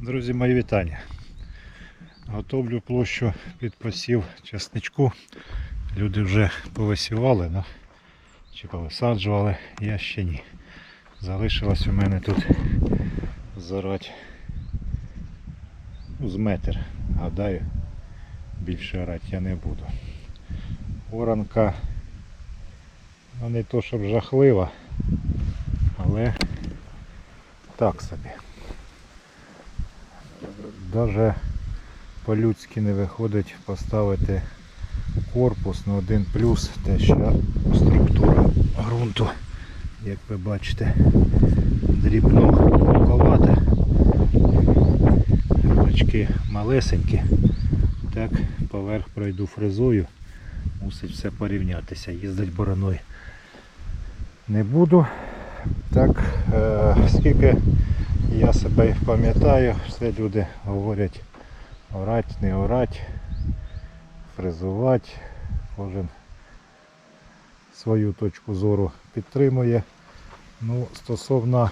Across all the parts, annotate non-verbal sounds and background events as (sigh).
Друзі, мої вітання. Готовлю площу під посів часничку. Люди вже повисівали, ну, чи повисаджували, я ще ні. Залишилось у мене тут зорать ну, з метр. Гадаю, більше орати я не буду. Оранка ну, не то щоб жахлива, але так собі. Даже по-людськи не виходить поставити корпус на один плюс, те що структура ґрунту, як ви бачите, дрібно круковата. Грибочки малесенькі. Так, поверх пройду фрезою. Мусить все порівнятися. Їздить бороною не буду. Так, е, скільки я себе пам'ятаю, все люди говорять орать, не орать, фрезувати. Кожен свою точку зору підтримує. Ну, стосовно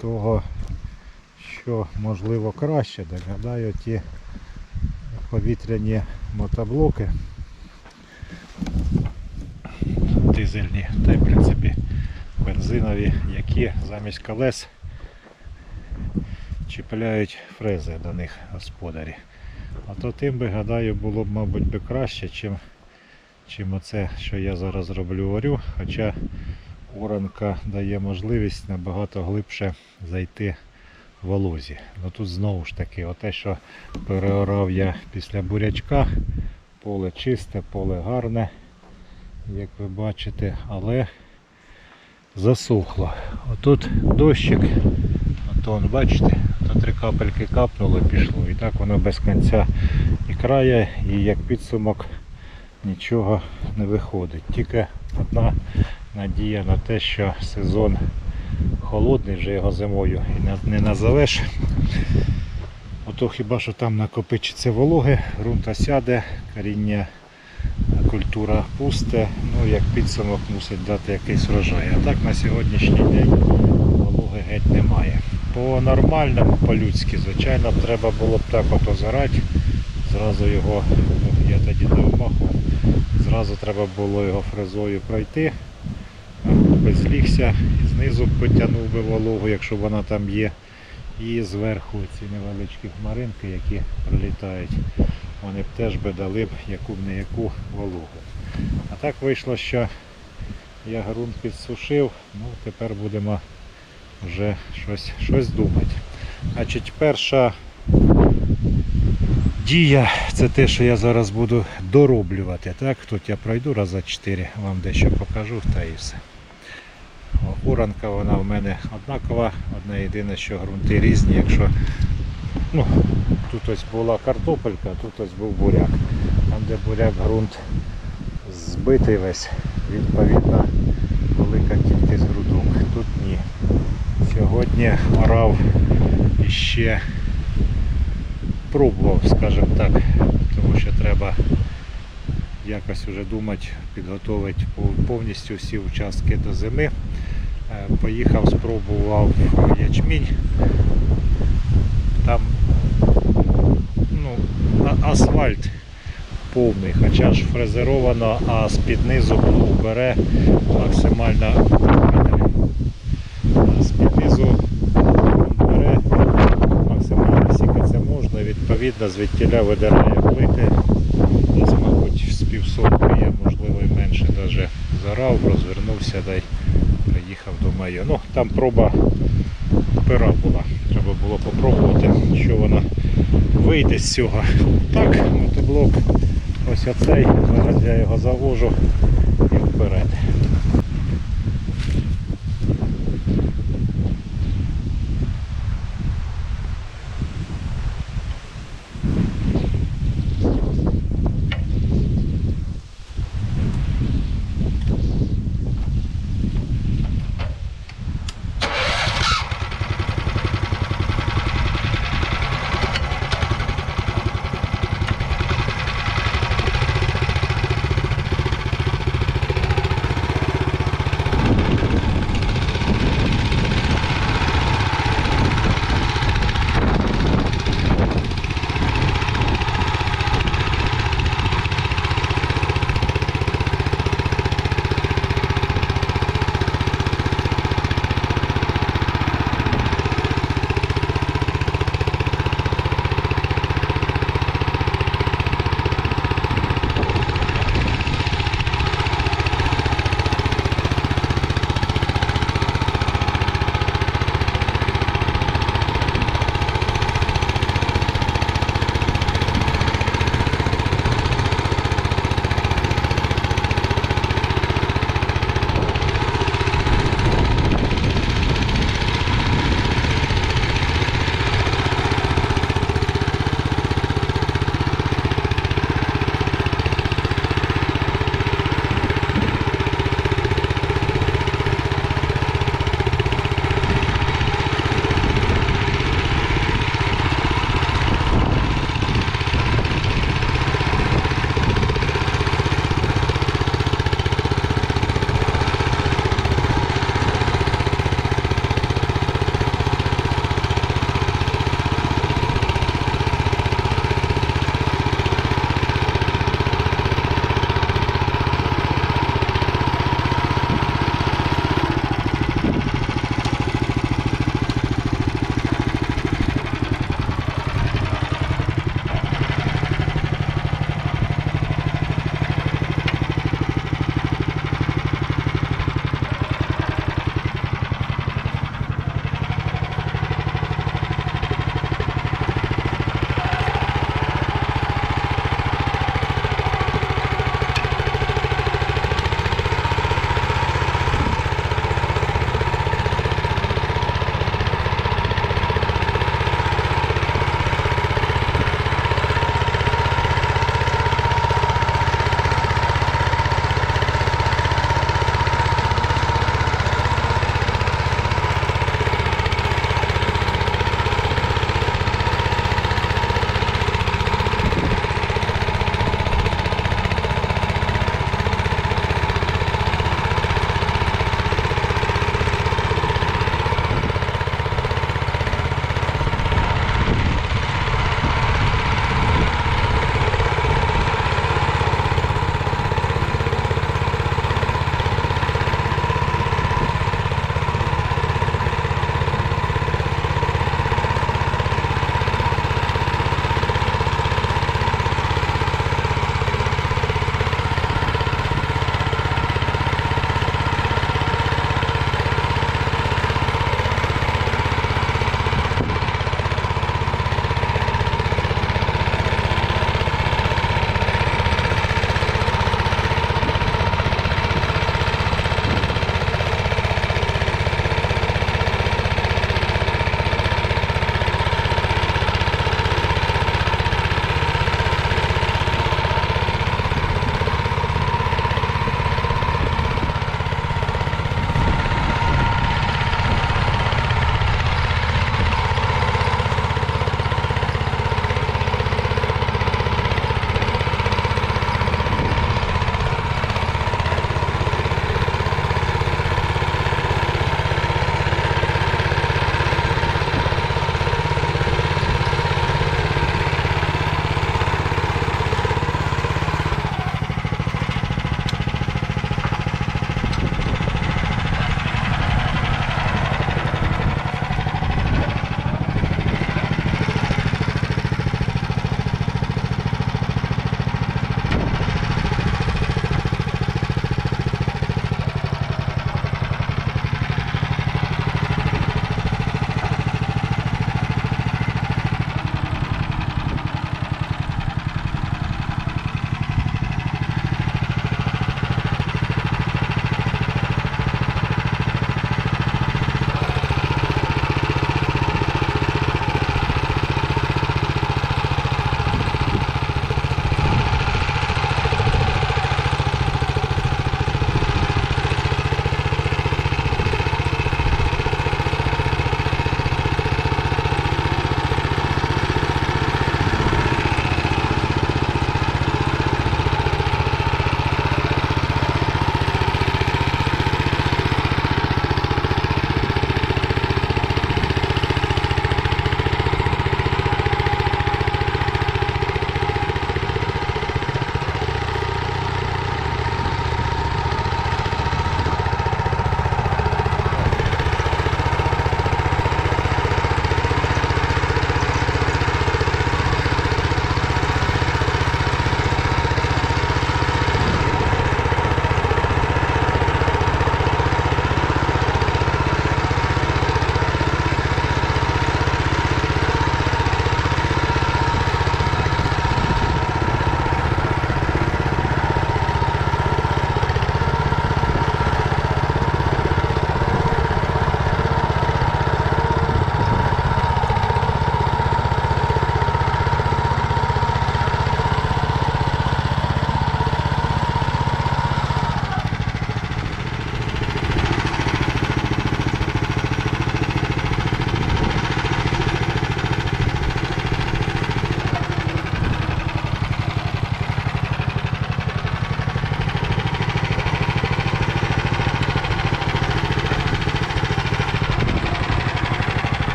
того, що можливо краще, так ті повітряні мотоблоки дизельні та й в принципі бензинові, які замість колес чіпляють фрези до них господарі. А то тим би, гадаю, було б, мабуть, би краще, чим, чим оце, що я зараз роблю орю. Хоча оранка дає можливість набагато глибше зайти в волозі. Ну тут знову ж таки, оте, що переорав я після бурячка, поле чисте, поле гарне, як ви бачите, але засохло. Отут дощик, от он, бачите, то три капельки капнуло, пішло. І так воно без кінця і крає, і як підсумок нічого не виходить. Тільки одна надія на те, що сезон холодний, вже його зимою і не- назовеш. Ото хіба що там накопичиться вологи, ґрунт осяде, коріння культура пусте, ну як підсумок мусить дати якийсь врожай. А так на сьогоднішній день вологи геть немає. По нормальному, по-людськи, звичайно, треба було б так от озирати. Зразу його, ну, я тоді дав маху, зразу треба було його фрезою пройти, би злігся, і знизу потягнув би вологу, якщо вона там є. І зверху ці невеличкі хмаринки, які прилітають, вони б теж би дали б яку б не яку вологу. А так вийшло, що я ґрунт підсушив, ну тепер будемо вже щось, щось думати. Значить, перша дія це те, що я зараз буду дороблювати. Так, тут я пройду раз за 4, вам дещо покажу та і все. Уранка вона в мене однакова, одне єдине, що ґрунти різні, якщо ну, тут ось була картопелька, тут ось був буряк. Там де буряк ґрунт збитий весь, відповідно велика кількість грудок. Тут ні. Сьогодні орав іще пробував, скажімо так, тому що треба якось вже думати, підготувати повністю всі участки до зими. Е, Поїхав, спробував ячмінь. Там ну, асфальт повний, хоча ж фрезеровано, а з-під низу плуг бере максимально з-під низу бере максимально це можна, відповідно звідтіля видирає плити. Десь, мабуть, з півсотки я, можливо, і менше даже зарав, розвернувся й приїхав до маю. Ну, там проба пера була. Треба було попробувати, що вона вийде з цього. Так, мотоблок ось оцей. Зараз я його завожу і вперед.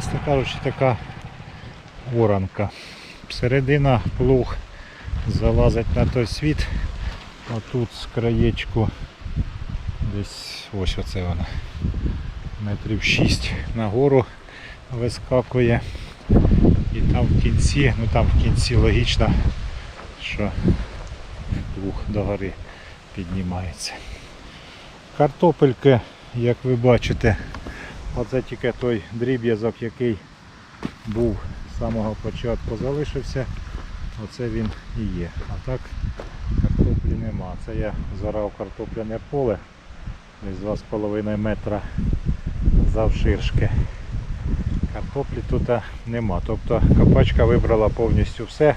Власне кажучи, така оранка. Середина плуг залазить на той світ. Отут з краєчку десь ось оце вона. Метрів 6 нагору вискакує. І там в кінці, ну там в кінці логічно, що плуг догори піднімається. Картопельки, як ви бачите, оце тільки той дріб'язок, який був з самого початку залишився. Оце він і є. А так картоплі нема. Це я зарав картопляне поле десь 2,5 метра завширшки. Картоплі тут нема. Тобто копачка вибрала повністю все.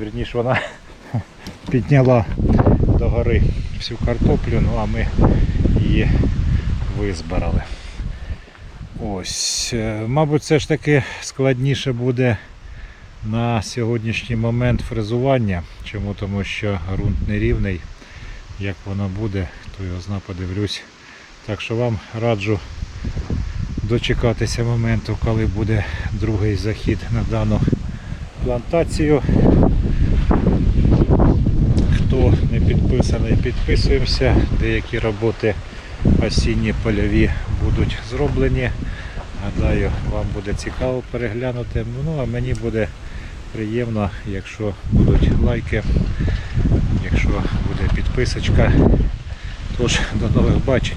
Вірніше вона (laughs) підняла догори всю картоплю, ну а ми її визбирали. Ось, е, мабуть, все ж таки складніше буде на сьогоднішній момент фрезування. Чому? Тому що ґрунт нерівний. Як воно буде, то його зна подивлюсь. Так що вам раджу дочекатися моменту, коли буде другий захід на дану плантацію. Хто не підписаний, підписуємося. Деякі роботи осінні польові будуть зроблені. Гадаю, вам буде цікаво переглянути. Ну а мені буде приємно, якщо будуть лайки, якщо буде підписочка. Тож, до нових бачень.